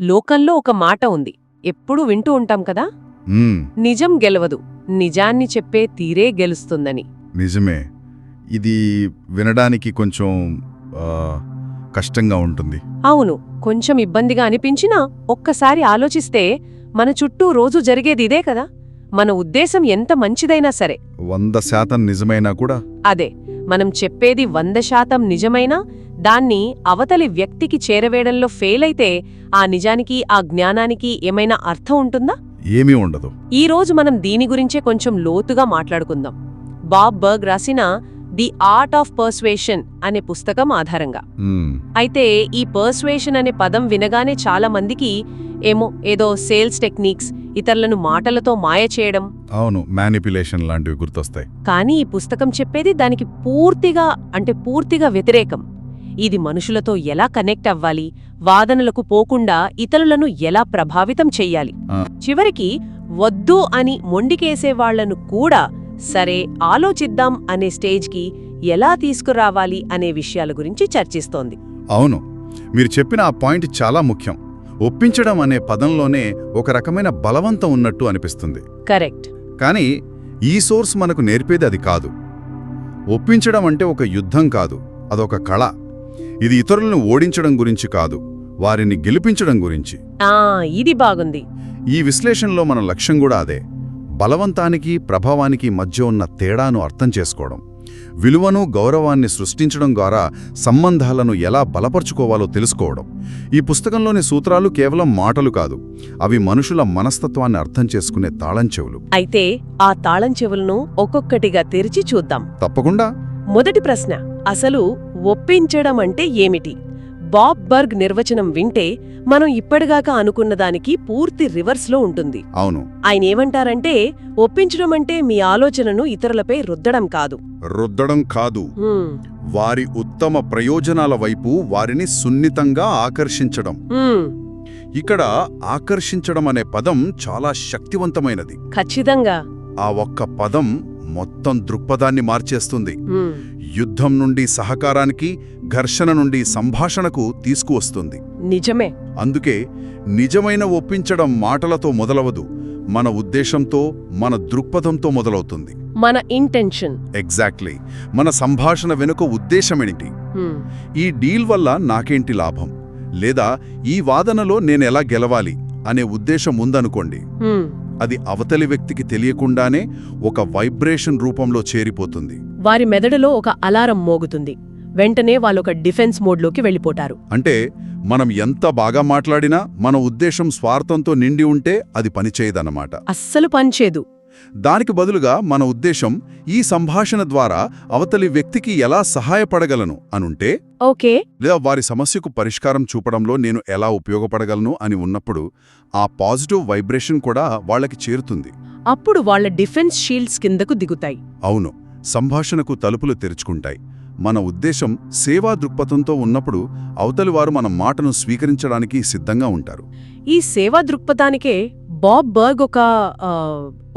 లోకంలో ఒక మాట ఉంది. ఎప్పుడూ వింటూ ఉంటాం కదా? నిజం గెలవదు. నిజాన్ని చెప్పే తీరే గెలుస్తుందని. నిజమే. ఇది వినడానికి కొంచెం కష్టంగా ఉంటుంది. అవును. కొంచెం ఇబ్బందిగా అనిపించినా ఒక్కసారి ఆలోచిస్తే మన చుట్టూ రోజు జరిగేది ఇదే కదా? మన ఉద్దేశం ఎంత మంచిదైనా సరే. వంద శాతం నిజమైనా కూడా అదే. మనం చెప్పేది వంద శాతం నిజమైనా దాన్ని అవతలి వ్యక్తికి చేరవేయడంలో ఫెయిల్ అయితే ఆ నిజానికి ఆ జ్ఞానానికి ఏమైనా అర్థం ఉంటుందా? ఏమీ ఉండదు. ఈ రోజు మనం దీని గురించే కొంచెం లోతుగా మాట్లాడుకుందాం. బాబ్ బర్గ్ రాసిన ది ఆర్ట్ ఆఫ్ పర్స్వేషన్ అనే పుస్తకం ఆధారంగా. అయితే ఈ పర్స్వేషన్ అనే పదం వినగానే చాలా మందికి ఏమో ఏదో సేల్స్ టెక్నిక్స్ ఇతరులను మాటలతో మాయ చేయడం. అవును మ్యానిపులేషన్ లాంటివి గుర్తొస్తాయి. కానీ ఈ పుస్తకం చెప్పేది దానికి పూర్తిగా అంటే పూర్తిగా వ్యతిరేకం. ఇది మనుషులతో ఎలా కనెక్ట్ అవ్వాలి వాదనలకు పోకుండా ఇతరులను ఎలా ప్రభావితం చెయ్యాలి. చివరికి వద్దు అని మొండికేసే వాళ్ళను కూడా సరే ఆలోచిద్దాం అనే స్టేజ్కి ఎలా తీసుకురావాలి అనే విషయాల గురించి చర్చిస్తోంది. అవును మీరు చెప్పిన ఆ పాయింట్ చాలా ముఖ్యం. ఒప్పించడం అనే పదంలోనే ఒక రకమైన బలవంతం ఉన్నట్టు అనిపిస్తుంది. కరెక్ట్. కానీ ఈ సోర్స్ మనకు నేర్పేది అది కాదు. ఒప్పించడం అంటే ఒక యుద్ధం కాదు అదొక కళ. ఇది ఇతరులను ఓడించడం గురించి కాదు వారిని గెలిపించడం గురించి. ఇది బాగుంది. ఈ విశ్లేషణలో మన లక్ష్యం కూడా అదే బలవంతానికి ప్రభావానికి మధ్య ఉన్న తేడాను అర్థం చేసుకోవడం. విలువను గౌరవాన్ని సృష్టించడం ద్వారా సంబంధాలను ఎలా బలపరుచుకోవాలో తెలుసుకోవడం. ఈ పుస్తకంలోని సూత్రాలు కేవలం మాటలు కాదు అవి మనుషుల మనస్తత్వాన్ని అర్థం చేసుకునే తాళం చెవులు. అయితే ఆ తాళం చెవులను ఒక్కొక్కటిగా తెరిచి చూద్దాం. తప్పకుండా. మొదటి ప్రశ్న అసలు ఒప్పించడం అంటే ఏమిటి? బాబ్ బర్గ్ నిర్వచనం వింటే మనం ఇప్పటిదాకా అనుకున్న దానికి పూర్తి రివర్స్లో ఉంటుంది. అవును. ఆయన ఏమంటారంటే ఒప్పించడం అంటే మీ ఆలోచనను ఇతరులపై రుద్దడం కాదు. రుద్దడం కాదు. వారి ఉత్తమ ప్రయోజనాల వైపు వారిని సున్నితంగా ఆకర్షించడం. ఇక్కడ ఆకర్షించడం అనే పదం చాలా శక్తివంతమైనది. ఖచ్చితంగా. ఆ ఒక్క పదం మొత్తం దృక్పథాన్ని మార్చేస్తుంది. యుద్ధం నుండి సహకారానికి ఘర్షణ నుండి సంభాషణకు తీసుకువస్తుంది. నిజమే. అందుకే నిజమైన ఒప్పించడం మాటలతో మొదలవదు. మన ఉద్దేశంతో మన దృక్పథంతో మొదలవుతుంది. మన ఇంటెన్షన్ ఎగ్జాక్ట్లీ మన సంభాషణ వెనుక ఉద్దేశమేంటి? ఈ డీల్ వల్ల నాకేంటి లాభం? లేదా ఈ వాదనలో నేనెలా గెలవాలి? అనే ఉద్దేశం ఉందనుకోండి. అది అవతలి వ్యక్తికి తెలియకుండానే ఒక వైబ్రేషన్ రూపంలో చేరిపోతుంది. వారి మెదడులో ఒక అలారం మోగుతుంది. వెంటనే వాళ్ళొక డిఫెన్స్ మోడ్లోకి వెళ్ళిపోతారు. అంటే మనం ఎంత బాగా మాట్లాడినా మన ఉద్దేశం స్వార్థంతో నిండి ఉంటే అది పనిచేయదన్నమాట. అస్సలు పనిచేదు దానికి బదులుగా మన ఉద్దేశం ఈ సంభాషణ ద్వారా అవతలి వ్యక్తికి ఎలా సహాయపడగలను అనుంటే ఓకే. లేదా వారి సమస్యకు పరిష్కారం చూపడంలో నేను ఎలా ఉపయోగపడగలను అని ఉన్నప్పుడు ఆ పాజిటివ్ వైబ్రేషన్ కూడా వాళ్ళకి చేరుతుంది. అప్పుడు వాళ్ళ డిఫెన్స్ షీల్డ్స్ కిందకు దిగుతాయి. అవును సంభాషణకు తలుపులు తెరుచుకుంటాయి. మన ఉద్దేశం సేవా దృక్పథంతో ఉన్నప్పుడు అవతలి వారు మన మాటను స్వీకరించడానికి సిద్ధంగా ఉంటారు. ఈ సేవా దృక్పథానికే బాబ్ బర్గ్ ఒక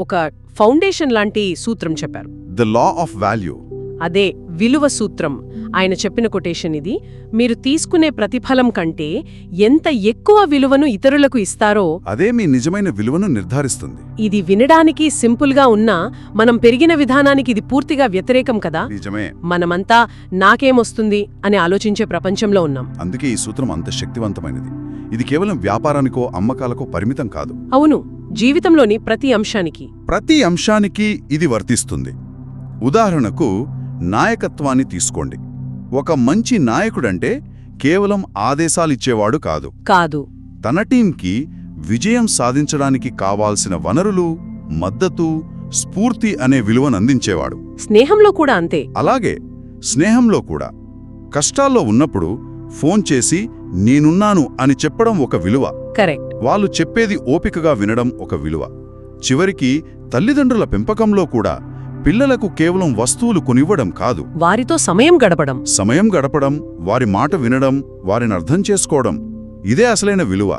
ఒక ఫౌండేషన్ లాంటి సూత్రం చెప్పారు. ద లా ఆఫ్ వాల్యూ అదే విలువ సూత్రం. ఆయన చెప్పిన కొటేషన్ ఇది. మీరు తీసుకునే ప్రతిఫలం కంటే ఎంత ఎక్కువ విలువను ఇతరులకు ఇస్తారో అదే మీ నిజమైన విలువను నిర్ధారిస్తుంది. ఇది వినడానికి సింపుల్గా ఉన్నా మనం పెరిగిన విధానానికి ఇది పూర్తిగా వ్యతిరేకం కదా? నిజమే. మనమంతా నాకేమొస్తుంది అని ఆలోచించే ప్రపంచంలో ఉన్నాం. అందుకే ఈ సూత్రం అంత శక్తివంతమైనది. ఇది కేవలం వ్యాపారానికో అమ్మకాలకో పరిమితం కాదు. అవును జీవితంలోని ప్రతి అంశానికి. ప్రతి అంశానికి ఇది వర్తిస్తుంది. ఉదాహరణకు నాయకత్వాన్ని తీసుకోండి. ఒక మంచి నాయకుడంటే కేవలం ఆదేశాలిచ్చేవాడు కాదు. కాదు. తన టీంకి విజయం సాధించడానికి కావాల్సిన వనరులు మద్దతు స్ఫూర్తి అనే విలువను అందించేవాడు. స్నేహంలో కూడా అంతే. అలాగే స్నేహంలో కూడా. కష్టాల్లో ఉన్నప్పుడు ఫోన్ చేసి నేనున్నాను అని చెప్పడం ఒక విలువ. కరెక్ట్. వాళ్ళు చెప్పేది ఓపికగా వినడం ఒక విలువ. చివరికి తల్లిదండ్రుల పెంపకంలో కూడా పిల్లలకు కేవలం వస్తువులు కొనివ్వడం కాదు. వారితో సమయం గడపడం. సమయం గడపడం వారి మాట వినడం వారిని అర్థం చేసుకోవడం ఇదే అసలైన విలువ.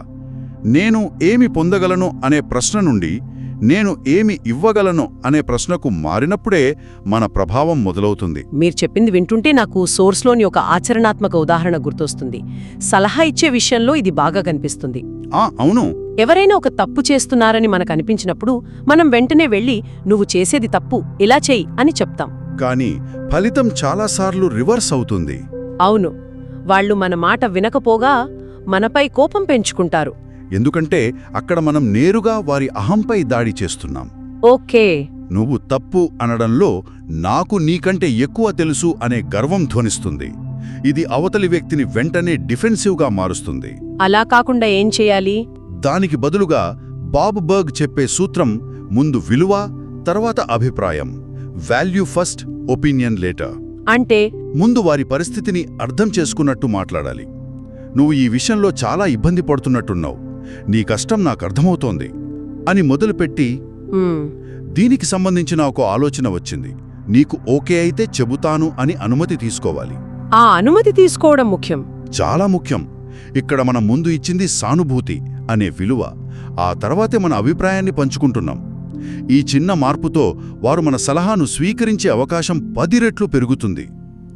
నేను ఏమి పొందగలను అనే ప్రశ్న నుండి నేను ఏమి ఇవ్వగలను అనే ప్రశ్నకు మారినప్పుడే మన ప్రభావం మొదలవుతుంది. మీరు చెప్పింది వింటుంటే నాకు సోర్స్లోని ఒక ఆచరణాత్మక ఉదాహరణ గుర్తొస్తుంది. సలహా ఇచ్చే విషయంలో ఇది బాగా కనిపిస్తుంది. ఆ అవును. ఎవరైనా ఒక తప్పు చేస్తున్నారని మనకు అనిపించినప్పుడు మనం వెంటనే వెళ్ళి నువ్వు చేసేది తప్పు ఇలా చెయ్యి అని చెప్తాం. కానీ ఫలితం చాలాసార్లు రివర్స్ అవుతుంది. అవును. వాళ్ళు మన మాట వినకపోగా మనపై కోపం పెంచుకుంటారు. ఎందుకంటే అక్కడ మనం నేరుగా వారి అహంపై దాడి చేస్తున్నాం. ఓకే. నువ్వు తప్పు అనడంలో నాకు నీకంటే ఎక్కువ తెలుసు అనే గర్వం ధ్వనిస్తుంది. ఇది అవతలి వ్యక్తిని వెంటనే డిఫెన్సివ్గా మారుస్తుంది. అలా కాకుండా ఏం చేయాలి? దానికి బదులుగా బాబ్ బర్గ్ చెప్పే సూత్రం ముందు విలువ తర్వాత అభిప్రాయం. Value first opinion later. అంటే? ముందు వారి పరిస్థితిని అర్థం చేసుకున్నట్టు మాట్లాడాలి. నువ్వు ఈ విషయంలో చాలా ఇబ్బంది పడుతున్నట్టున్నావు. నీ కష్టం నాకు అర్థమవుతోంది అని మొదలుపెట్టి దీనికి సంబంధించిన ఒక ఆలోచన వచ్చింది. నీకు ఓకే అయితే చెబుతాను అని అనుమతి తీసుకోవాలి. ఆ అనుమతి తీసుకోవడం ముఖ్యం. చాలా ముఖ్యం. ఇక్కడ మనం ముందు ఇచ్చింది సానుభూతి అనే విలువ. ఆ తర్వాతే మన అభిప్రాయాన్ని పంచుకుంటున్నాం. ఈ చిన్న మార్పుతో వారు మన సలహాను స్వీకరించే అవకాశం పది రెట్లు పెరుగుతుంది.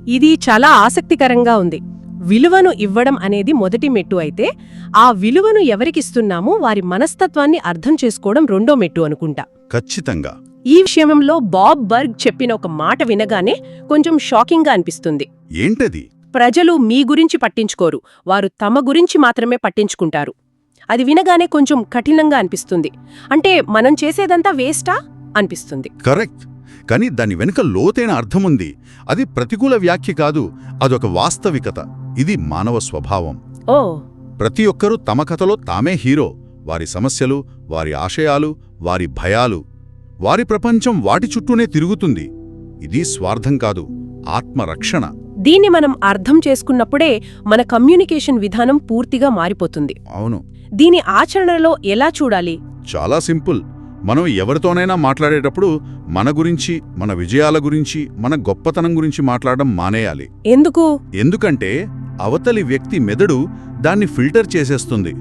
ఇది చాలా ఆసక్తికరంగా ఉంది. విలువను ఇవ్వడం అనేది మొదటి మెట్టు అయితే ఆ విలువను ఎవరికిస్తున్నామో వారి మనస్తత్వాన్ని అర్థం చేసుకోవడం రెండో మెట్టు అనుకుంటా. ఖచ్చితంగా. ఈ విషయంలో బాబ్ బర్గ్ చెప్పిన ఒక మాట వినగానే కొంచెం షాకింగ్గా అనిపిస్తుంది. ఏంటది? ప్రజలు మీ గురించి పట్టించుకోరు వారు తమ గురించి మాత్రమే పట్టించుకుంటారు. అది వినగానే కొంచెం కఠినంగా అనిపిస్తుంది. అంటే మనం చేసేదంతా వేస్టా? అనిపిస్తుంది. కరెక్ట్. కానీ దాని వెనుక లోతైన అర్థముంది. అది ప్రతికూల వ్యాఖ్య కాదు అదొక వాస్తవికత. ఇది మానవ స్వభావం. ఓ. ప్రతి ఒక్కరూ తమ కథలో తామే హీరో. వారి సమస్యలు వారి ఆశయాలు వారి భయాలు. వారి ప్రపంచం వాటి చుట్టూనే తిరుగుతుంది. ఇది స్వార్థం కాదు ఆత్మరక్షణ. దీన్ని మనం అర్థం చేసుకున్నప్పుడే మన కమ్యూనికేషన్ విధానం పూర్తిగా మారిపోతుంది. అవును. దీని ఆచరణలో ఎలా చూడాలి? చాలా సింపుల్. మనం ఎవరితోనైనా మాట్లాడేటప్పుడు మన గురించి మన విజయాల గురించి మన గొప్పతనం గురించి మాట్లాడడం మానేయాలి. ఎందుకు? ఎందుకంటే అవతలి వ్యక్తి మెదడు దాన్ని ఫిల్టర్ చేసేస్తుంది.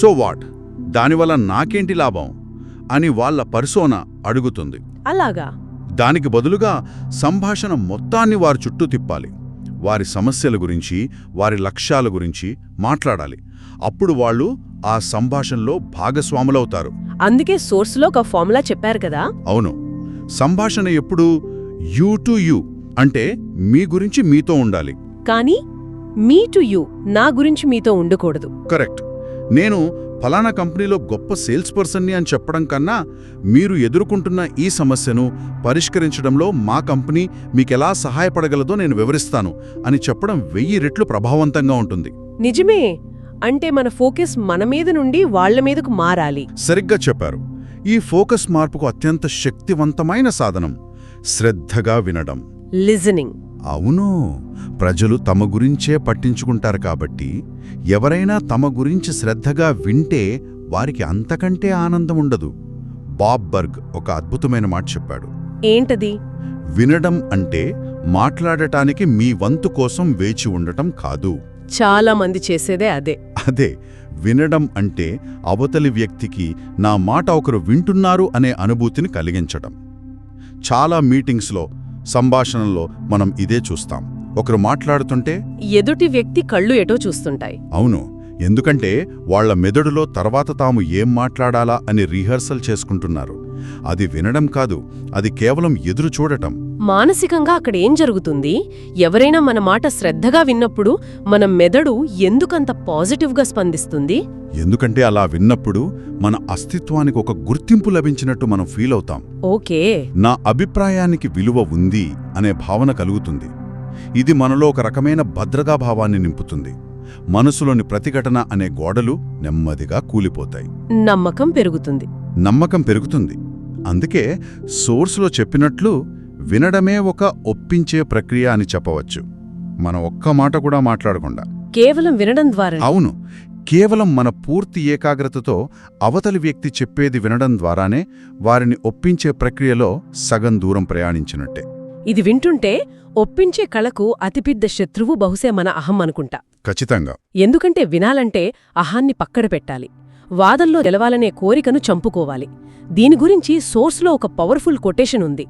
So what? దానివల్ల నాకేంటి లాభం? అని వాళ్ళ పర్సోన అడుగుతుంది. అలాగా? దానికి బదులుగా సంభాషణ మొత్తాన్ని వారి చుట్టూ తిప్పాలి. వారి సమస్యల గురించి వారి లక్ష్యాల గురించి మాట్లాడాలి. అప్పుడు వాళ్ళు ఆ సంభాషణలో భాగస్వాములవుతారు. అందుకే సోర్స్లో ఒక ఫార్ములా చెప్పారు కదా? అవును. సంభాషణ ఎప్పుడూ యూ టు యూ అంటే మీ గురించి మీతో ఉండాలి. కానీ మీ టు యు నా గురించి మీతో ఉండకూడదు. కరెక్ట్. నేను ఫలానా కంపెనీలో గొప్ప సేల్స్ పర్సన్ని అని చెప్పడం కన్నా మీరు ఎదుర్కొంటున్న ఈ సమస్యను పరిష్కరించడంలో మా కంపెనీ మీకెలా సహాయపడగలదో నేను వివరిస్తాను అని చెప్పడం వెయ్యి రెట్లు ప్రభావవంతంగా ఉంటుంది. నిజమే. అంటే మన ఫోకస్ మన మీద నుండి వాళ్ళ మీదకు మారాలి. సరిగ్గా చెప్పారు. ఈ ఫోకస్ మార్పుకు అత్యంత శక్తివంతమైన సాధనం శ్రద్ధగా వినడం. లిజనింగ్ అవును. ప్రజలు తమ గురించే పట్టించుకుంటారు కాబట్టి ఎవరైనా తమ గురించి శ్రద్ధగా వింటే వారికి అంతకంటే ఆనందం ఉండదు. బాబ్ బర్గ్ ఒక అద్భుతమైన మాట చెప్పాడు. ఏంటది? వినడం అంటే మాట్లాడటానికి మీ వంతు కోసం వేచి ఉండటం కాదు. చాలా మంది చేసేదే అదే. అదే వినడం అంటే అవతలి వ్యక్తికి నా మాట ఒకరు వింటున్నారు అనే అనుభూతిని కలిగించటం చాలా మీటింగ్స్లో సంభాషణలో మనం ఇదే చూస్తాం. ఒకరు మాట్లాడుతుంటే ఎదుటి వ్యక్తి కళ్ళు ఎటో చూస్తుంటాయి. అవును ఎందుకంటే వాళ్ళ మెదడులో తర్వాత తాము ఏం మాట్లాడాలా అని రిహర్సల్ చేసుకుంటున్నారు. అది వినడం కాదు అది కేవలం ఎదురు చూడటం. మానసికంగా అక్కడ ఏం జరుగుతుంది? ఎవరైనా మన మాట శ్రద్ధగా విన్నప్పుడు మన మెదడు ఎందుకంత పాజిటివ్గా స్పందిస్తుంది? ఎందుకంటే అలా విన్నప్పుడు మన అస్తిత్వానికి ఒక గుర్తింపు లభించినట్టు మనం ఫీల్ అవుతాం. ఓకే. నా అభిప్రాయానికి విలువ ఉంది అనే భావన కలుగుతుంది. ఇది మనలో ఒక రకమైన భద్రతా భావాన్ని నింపుతుంది. మనసులోని ప్రతిఘటన అనే గోడలు నెమ్మదిగా కూలిపోతాయి. నమ్మకం పెరుగుతుంది. నమ్మకం పెరుగుతుంది. అందుకే సోర్సులో చెప్పినట్లు వినడమే ఒక ఒప్పించే ప్రక్రియ అని చెప్పవచ్చు. మన ఒక్క మాట కూడా మాట్లాడకుండా. కేవలం వినడం ద్వారా. అవును. కేవలం మన పూర్తి ఏకాగ్రతతో అవతలి వ్యక్తి చెప్పేది వినడం ద్వారానే వారిని ఒప్పించే ప్రక్రియలో సగం దూరం ప్రయాణించినట్టే. ఇది వింటుంటే ఒప్పించే కళకు అతిపెద్ద శత్రువు బహుశా మన అహం అనుకుంటా. ఖచ్చితంగా. ఎందుకంటే వినాలంటే అహాన్ని పక్కన పెట్టాలి. వాదనలో గెలవాలనే కోరికను చంపుకోవాలి. దీని గురించి సోర్స్లో ఒక పవర్ఫుల్ కొటేషన్ ఉంది.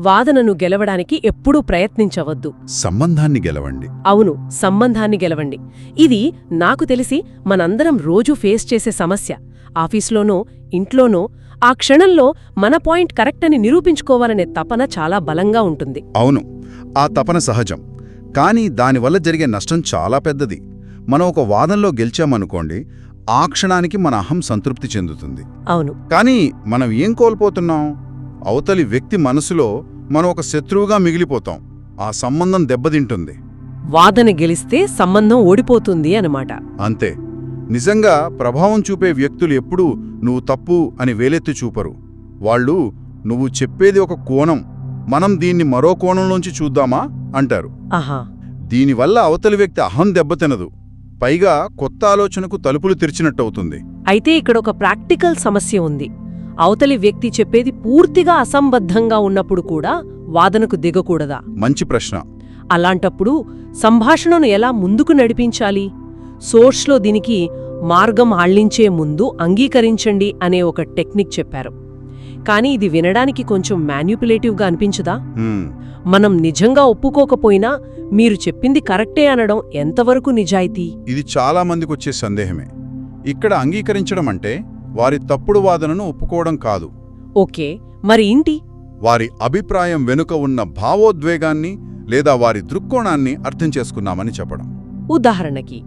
వాదనను గెలవడానికి ఎప్పుడూ ప్రయత్నించవద్దు. సంబంధాన్ని గెలవండి. అవును సంబంధాన్ని గెలవండి. ఇది నాకు తెలిసి మనందరం రోజూ ఫేస్ చేసే సమస్య. ఆఫీస్లోనో ఇంట్లోనో ఆ క్షణంలో మన పాయింట్ కరెక్ట్ అని నిరూపించుకోవాలనే తపన చాలా బలంగా ఉంటుంది. అవును ఆ తపన సహజం. కానీ దానివల్ల జరిగే నష్టం చాలా పెద్దది. మనం ఒక వాదంలో గెలిచామనుకోండి ఆ క్షణానికి మన అహం సంతృప్తి చెందుతుంది. అవును. కానీ మనం ఏం కోల్పోతున్నాం? అవతలి వ్యక్తి మనసులో మనం ఒక శత్రువుగా మిగిలిపోతాం. ఆ సంబంధం దెబ్బతింటుంది. వాదన గెలిస్తే సంబంధం ఓడిపోతుంది అనమాట అంతే. నిజంగా ప్రభావం చూపే వ్యక్తులు ఎప్పుడూ నువ్వు తప్పు అని వేలెత్తి చూపరు. వాళ్ళు నువ్వు చెప్పేది ఒక కోణం మనం దీన్ని మరో కోణంలోంచి చూద్దామా? అంటారు. దీనివల్ల అవతలి వ్యక్తి అహం దెబ్బతినదు పైగా కొత్త ఆలోచనకు తలుపులు తెరిచినట్టవుతుంది. అయితే ఇక్కడ ఒక ప్రాక్టికల్ సమస్య ఉంది. అవతలి వ్యక్తి చెప్పేది పూర్తిగా అసంబద్ధంగా ఉన్నప్పుడు కూడా వాదనకు దిగకూడదా? మంచి ప్రశ్న. అలాంటప్పుడు సంభాషణను ఎలా ముందుకు నడిపించాలి? సోర్స్లో దీనికి మార్గం ఆళ్ళించే ముందు అంగీకరించండి అనే ఒక టెక్నిక్ చెప్పారు. కానీ ఇది వినడానికి కొంచెం మాన్యుపులేటివ్గా అనిపించదా? మనం నిజంగా ఒప్పుకోకపోయినా మీరు చెప్పింది కరెక్టే అనడం ఎంతవరకు నిజాయితీ? ఇది చాలా మందికి వచ్చే సందేహమే. ఇక్కడ అంగీకరించడం అంటే వారి తప్పుడు వాదనను ఒప్పుకోవడం కాదు. ఓకే మరి ఏంటి? వారి అభిప్రాయం వెనుక ఉన్న భావోద్వేగాన్ని లేదా వారి దృక్కోణాన్ని అర్థం చేసుకున్నామని చెప్పడం. ఉదాహరణకి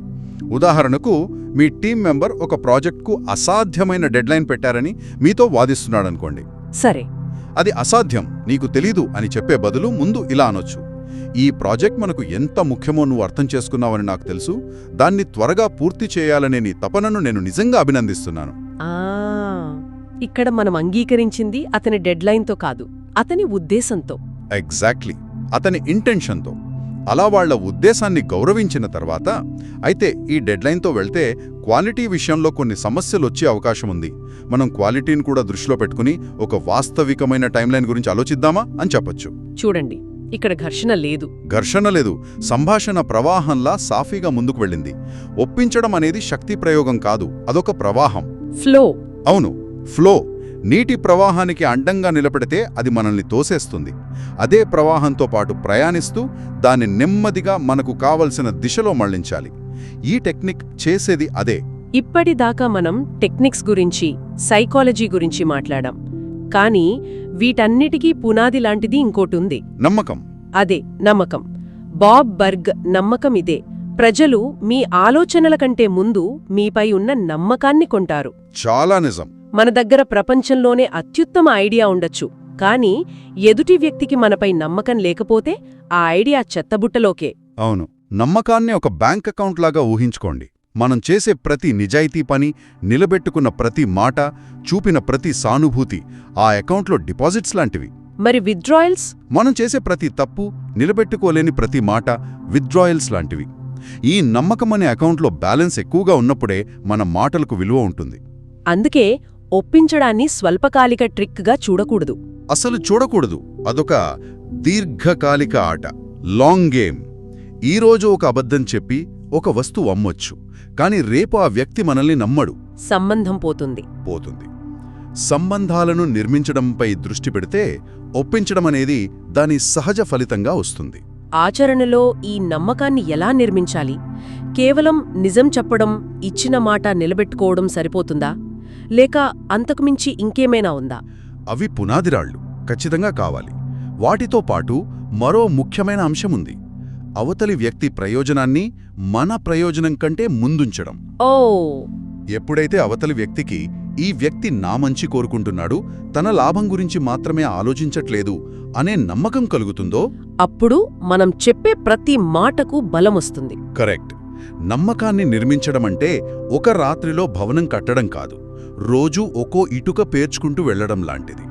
ఉదాహరణకు మీ టీం మెంబర్ ఒక ప్రాజెక్ట్కు అసాధ్యమైన డెడ్లైన్ పెట్టారని మీతో వాదిస్తున్నాడనుకోండి. సరే. అది అసాధ్యం నీకు తెలీదు అని చెప్పే బదులు ముందు ఇలా అనొచ్చు. ఈ ప్రాజెక్ట్ మనకు ఎంత ముఖ్యమో నువ్వు అర్థం చేసుకున్నావని నాకు తెలుసు. దాన్ని త్వరగా పూర్తి చేయాలనే నీ తపనను నేను నిజంగా అభినందిస్తున్నాను. ఇక్కడ మనం అంగీకరించింది అతని డెడ్లైన్తో కాదు అతని ఉద్దేశంతో. ఎగ్జాక్ట్లీ. అతని ఇంటెన్షన్తో. అలా వాళ్ళ ఉద్దేశాన్ని గౌరవించిన తర్వాత అయితే ఈ డెడ్లైన్తో వెళ్తే క్వాలిటీ విషయంలో కొన్ని సమస్యలు వచ్చే అవకాశం ఉంది. మనం క్వాలిటీని కూడా దృష్టిలో పెట్టుకుని ఒక వాస్తవికమైన టైంలైన్ గురించి ఆలోచిద్దామా అని చెప్పొచ్చు. చూడండి ఇక్కడ ఘర్షణ లేదు. ఘర్షణ లేదు. సంభాషణ ప్రవాహంలా సాఫీగా ముందుకు వెళ్ళింది. ఒప్పించడం అనేది శక్తి ప్రయోగం కాదు అదొక ప్రవాహం. ఫ్లో. అవును ఫ్లో. నీటి ప్రవాహానికి అడ్డంగా నిలబడితే అది మనల్ని తోసేస్తుంది. అదే ప్రవాహంతో పాటు ప్రయాణిస్తూ దాన్ని నెమ్మదిగా మనకు కావలసిన దిశలో మళ్ళించాలి. ఈ టెక్నిక్ చేసేది అదే. ఇప్పటిదాకా మనం టెక్నిక్స్ గురించి సైకాలజీ గురించి మాట్లాడాం. కానీ వీటన్నిటికీ పునాది లాంటిది ఇంకోటుంది. నమ్మకం. అదే నమ్మకం. బాబ్ బర్గ్ నమ్మకం ఇదే. ప్రజలు మీ ఆలోచనల కంటే ముందు మీపై ఉన్న నమ్మకాన్ని కొంటారు. చాలా నిజం. మన దగ్గర ప్రపంచంలోనే అత్యుత్తమ ఐడియా ఉండొచ్చు. కానీ ఎదుటి వ్యక్తికి మనపై నమ్మకం లేకపోతే ఆ ఐడియా చెత్తబుట్టలోకే. అవును. నమ్మకాన్ని ఒక బ్యాంక్ అకౌంట్ లాగా ఊహించుకోండి. మనం చేసే ప్రతి నిజాయితీ పని నిలబెట్టుకున్న ప్రతి మాట చూపిన ప్రతి సానుభూతి ఆ అకౌంట్లో డిపాజిట్స్ లాంటివి. మరి విత్డ్రాయల్స్? మనం చేసే ప్రతి తప్పు నిలబెట్టుకోలేని ప్రతి మాట విత్డ్రాయల్స్ లాంటివి. ఈ నమ్మకం అనే అకౌంట్లో బ్యాలెన్స్ ఎక్కువగా ఉన్నప్పుడే మన మాటలకు విలువ ఉంటుంది. అందుకే ఒప్పించడాన్ని స్వల్పకాలిక ట్రిక్గా చూడకూడదు. అసలు చూడకూడదు. అదొక దీర్ఘకాలిక ఆట. Long game. ఈరోజు ఒక అబద్ధం చెప్పి ఒక వస్తువు అమ్మొచ్చు. కాని రేపు ఆ వ్యక్తి మనల్ని నమ్మడు. సంబంధం పోతుంది. పోతుంది. సంబంధాలను నిర్మించడంపై దృష్టి పెడితే ఒప్పించడం అనేది దాని సహజ ఫలితంగా వస్తుంది. ఆచరణలో ఈ నమ్మకాన్ని ఎలా నిర్మించాలి? కేవలం నిజం చెప్పడం ఇచ్చిన మాట నిలబెట్టుకోవడం సరిపోతుందా? లేక అంతకుమించి ఇంకేమైనా ఉందా? అవి పునాదిరాళ్ళు ఖచ్చితంగా కావాలి. వాటితో పాటు మరో ముఖ్యమైన అంశముంది అవతలి వ్యక్తి ప్రయోజనాన్ని మన ప్రయోజనం కంటే ముందుంచడం. ఓ! ఎప్పుడైతే అవతలి వ్యక్తికి ఈ వ్యక్తి నా మంచి కోరుకుంటున్నాడు తన లాభం గురించి మాత్రమే ఆలోచించట్లేదు అనే నమ్మకం కలుగుతుందో? అప్పుడు మనం చెప్పే ప్రతి మాటకు బలమొస్తుంది కరెక్ట్. నమ్మకాన్ని నిర్మించడమంటే ఒక రాత్రిలో భవనం కట్టడం కాదు. రోజూ ఒక్కో ఇటుక పేర్చుకుంటూ వెళ్ళడం లాంటిది.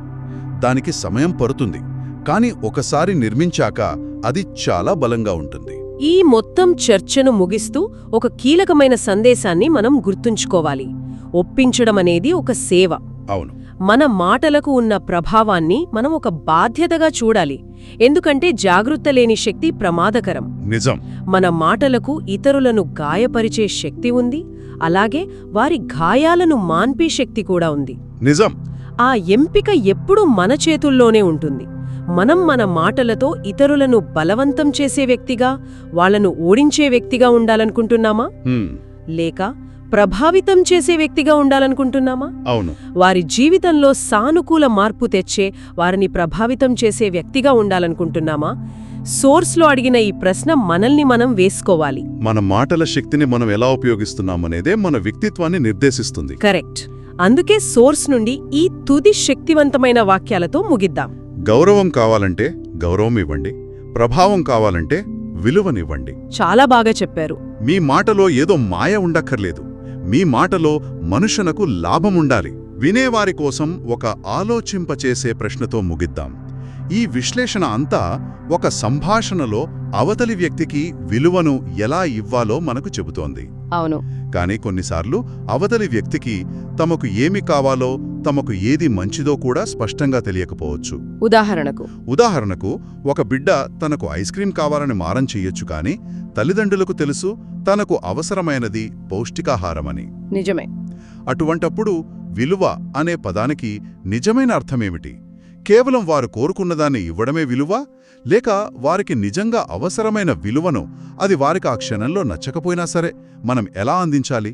దానికి సమయం పడుతుంది కాని ఒకసారి నిర్మించాక అది చాలా బలంగా ఉంటుంది. ఈ మొత్తం చర్చను ముగిస్తూ ఒక కీలకమైన సందేశాన్ని మనం గుర్తుంచుకోవాలి. ఒప్పించడం అనేది ఒక సేవ. అవును. మన మాటలకు ఉన్న ప్రభావాన్ని మనం ఒక బాధ్యతగా చూడాలి. ఎందుకంటే జాగృత లేని శక్తి ప్రమాదకరం. నిజం. మన మాటలకు ఇతరులను గాయపరిచే శక్తి ఉంది. అలాగే వారి గాయాలను మాన్పే శక్తి కూడా ఉంది. నిజం. ఆ ఎంపిక ఎప్పుడూ మన చేతుల్లోనే ఉంటుంది. మనం మన మాటలతో ఇతరులను బలవంతం చేసే వ్యక్తిగా వాళ్ళను ఓడించే వ్యక్తిగా ఉండాలనుకుంటున్నామా? లేక ప్రభావితం చేసే వ్యక్తిగా ఉండాలనుకుంటున్నామా? అవును. వారి జీవితంలో సానుకూల మార్పు తెచ్చే వారిని ప్రభావితం చేసే వ్యక్తిగా ఉండాలనుకుంటున్నామా? సోర్స్లో అడిగిన ఈ ప్రశ్న మనల్ని మనం వేసుకోవాలి. మన మాటల శక్తిని మనం ఎలా ఉపయోగిస్తున్నామనేదే మన వ్యక్తిత్వాన్ని నిర్దేశిస్తుంది. కరెక్ట్. అందుకే సోర్స్ నుండి ఈ తుది శక్తివంతమైన వాక్యాలతో ముగిద్దాం. గౌరవం కావాలంటే గౌరవం ఇవ్వండి. ప్రభావం కావాలంటే విలువనివ్వండి. చాలా బాగా చెప్పారు. మీ మాటలో ఏదో మాయ ఉండక్కర్లేదు. మీ మాటలో మనుషునకు లాభముండాలి. వినేవారి కోసం ఒక ఆలోచింపచేసే ప్రశ్నతో ముగిద్దాం. ఈ విశ్లేషణ అంతా ఒక సంభాషణలో అవతలి వ్యక్తికి విలువను ఎలా ఇవ్వాలో మనకు చెబుతోంది. అవును. కానీ కొన్నిసార్లు అవతలి వ్యక్తికి తమకు ఏమి కావాలో తమకు ఏది మంచిదో కూడా స్పష్టంగా తెలియకపోవచ్చు. ఉదాహరణకు. ఉదాహరణకు ఒక బిడ్డ తనకు ఐస్ క్రీం కావాలని మారం చెయ్యొచ్చు కానీ తల్లిదండ్రులకు తెలుసు తనకు అవసరమైనది పౌష్టికాహారమని. నిజమే. అటువంటప్పుడు విలువ అనే పదానికి నిజమైన అర్థమేమిటి? కేవలం వారు కోరుకున్నదాన్ని ఇవ్వడమే విలువ లేక వారికి నిజంగా అవసరమైన విలువను అది వారికి ఆ క్షణంలో నచ్చకపోయినా సరే మనం ఎలా అందించాలి?